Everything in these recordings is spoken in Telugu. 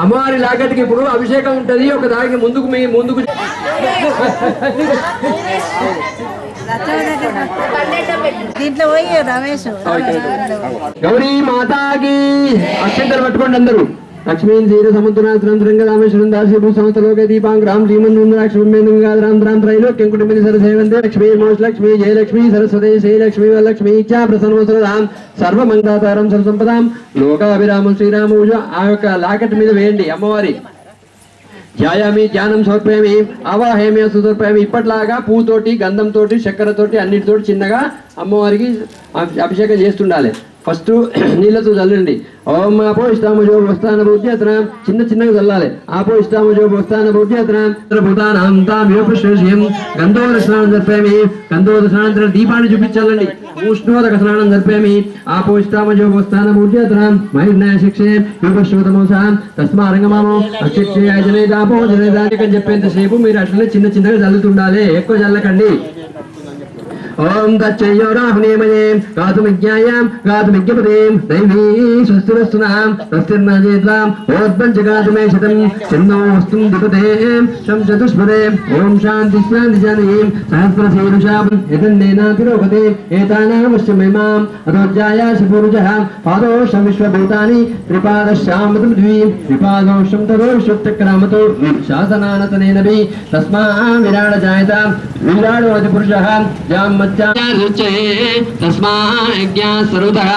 అమ్మవారి లాకెట్కి ఇప్పుడు అభిషేకం ఉంటది ఒక దానికి ముందుకు మీ ముందుకు దీంట్లో పోయి రమేష్. గౌరీ మాతాకి అక్షంతలు పట్టుకోండి అందరూ. లక్ష్మీ ధీర సముద్రనాథనం దాసీభూ దాసి భూ సంస్థలోక దీపాంగ్రాం శ్రీమన్రాక్షరాం త్రైలోక్యం కుటుంబి సరసేవందే లక్ష్మీ మోష్ లక్ష్మీ జయలక్ష్మీ సరస్వతి శ్రీలక్ష్మీ వరలక్ష్మీ ఇచ్చా ప్రసన్నవసరదాం సర్వమంగళాతారం సర్వసంపదాం లోకాభిరామం శ్రీరామ ఆ యొక్క లాకెట్ మీద వేయండి అమ్మవారి. ధ్యాయామి ధ్యానం సమర్పయామి అవాహేమి సమర్పయామి ఇప్పట్లాగా పూతోటి గంధంతోటి చక్కెరతోటి అన్నిటితోటి చిన్నగా అమ్మవారికి అభిషేకం చేస్తుండాలి. ఫస్ట్ నీళ్ళతో చల్లండి. ఓం ఆపో ఇష్టామజో వస్తాన భూత్యతన చిన్న చిన్నగా చల్లాలి. ఆపో ఇష్టామజో వస్తాన భూత్యతన భూతానాం తాం యోపశ్రేషయం గంధోదర స్నానం జరిపామి. గంధోదర స్నానం దీపాన్ని చూపించాలండి ఉష్ణోదక స్నానం జరిపామి. ఆపో ఇష్టామజో వస్తాన భూత్యతన మహిళ శిక్షే యోపశ్రోతమోసాం తస్మా రంగమామో. అక్షక్షే జనేదాపో జనేదానికని చెప్పేంతసేపు మీరు అట్లనే చిన్న చిన్నగా చల్లుతుండాలి. ఎక్కువ చల్లకండి. ఓం తచ్చయ్యో రాహునేమయే గాతుమిజ్ఞాయాం గాతుమిజ్ఞపదేం దైవీ స్వస్తిరస్తునాం స్వస్తిర్నజేద్వాం ఓద్వంచ గాతుమే శతం చిన్నో వస్తుం దిపతే శం చతుష్పదే ఓం శాంతి శాంతి శాంతిం సహస్ర శీరుషాం యతన్నేనాతిరోగతే ఏతానామశ్చమేమాం అదోజ్జాయాసి పూరుజః పాదోషం విశ్వభూతాని త్రిపాదశ్యామతం ద్వీం త్రిపాదోషం తరోషుక్రామతో శాసనానతనేన వై తస్మా విరాడ జాయత విరాడో అతి పురుషः జాం तस्माज्ञास्वरूपः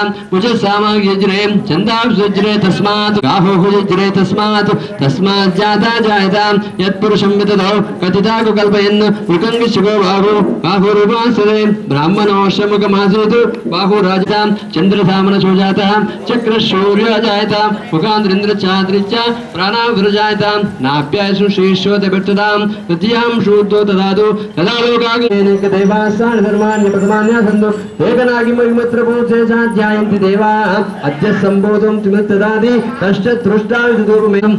छन्दांशुज्रे तस्मात् गाहुहुज्रे तस्मात् तस्मात् जाता जायतां यत्पुरुषं विदधौ कथिताकु कल्पयन् विकङ्गिशुको बाहु बाहुरुपासरे ब्राह्मणोषमुखमासीतु बाहुराजतां चन्द्रधामनशो जातः चक्रशौर्यो जायतां मुखान्द्रिन्द्रचाद्रिश्च प्राणाभिर्जायतां नाप्यायसु श्रीश्वोतभिष्टतां तृतीयां शूद्वो ददातु तदा लोकाग्ने दैवास्थानधर्म శ్రీశ్వత పెట్టుదాం తృతీయాం శూద్రో దేవా. అద్య సంబోధం దైవాసాన కష్ట ప్రథమాన్య సందు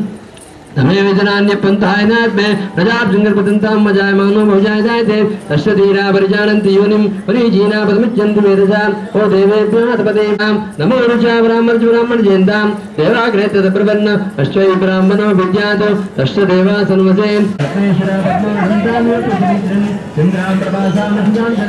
तमेव जनान्य पंथाय नात्मे प्रजाभृंगर पतंतां मजाय मानो भुजाय जायते तस्य धीरा परिजानन्ति योनिं परिजीना पदमिच्छन्ति वेदसा ओ देवेभ्यः तपदेवां नमो रुचा ब्राह्मण ब्राह्मण जयन्तां देवाग्रे तदप्रपन्न अश्वै ब्राह्मणो विज्ञातो तस्य देवा सन्वसे चन्द्रां प्रभासां चन्द्रां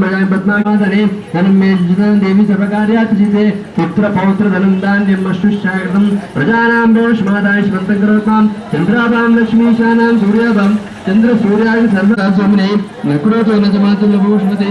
భజాయ పద్మాకాదనే ధనం మే జితాం దేవి సర్వకార్యాత్సితే పుత్ర పౌత్ర ధనం ధాన్యం అశ్రుష్టాగతం ప్రజానాం రోష్మాదాయ శ్వంతం కరోతాం చంద్రాభాం లక్ష్మీశానాం సూర్యాభాం చంద్ర సూర్యాది సర్వరాజమునే నకుడోతో నజమాతుల భూష్మతే భవంతి గిత పుణ్యానాం భక్తానా శేషుద్ధవేదో వర్ధంతి వా పద్మప్రియ పద్మిని పద్మాసే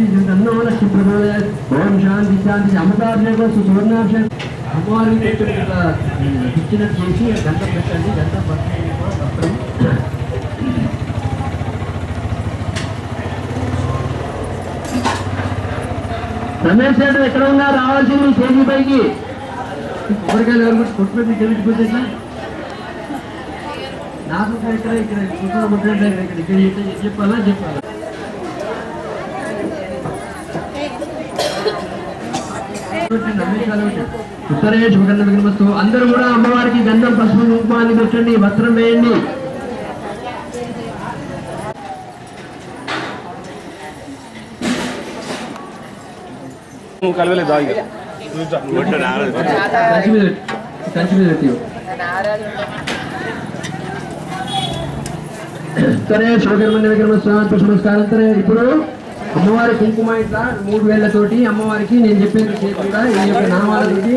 ప్రబోధయ ఓం శాంతి శాంతి అమృతాభిషేకం సువర్ణాభిషేకం అమ్మవారికి ఇచ్చిన చేసి గంట పెట్టండి గంట పత్రం రమేష్ గారు ఎక్కడ ఉన్నా రావాల్సింది స్టేజీ పైకి ఎవరికైనా ఎవరు కొట్టుపెట్టి చెల్లిపోతే నాకు ఇక్కడ ఇక్కడ కుటుంబ ఇక్కడ ఇక్కడ ఇక్కడ చెప్పాలా చెప్పాలా ఉత్తరే శుభకరణ విగ్రమస్తు అందరూ కూడా అమ్మవారికి గంధం పసుపు కుంకుమాన్ని పెట్టండి వస్త్రం వేయండి. సరే స్వామి నమస్కారం సరే ఇప్పుడు అమ్మవారి కుంకుమ ఇట్లా మూడు వేలతోటి అమ్మవారికి నేను చెప్పిన చేయకుండా ఈ యొక్క నామాలతోటి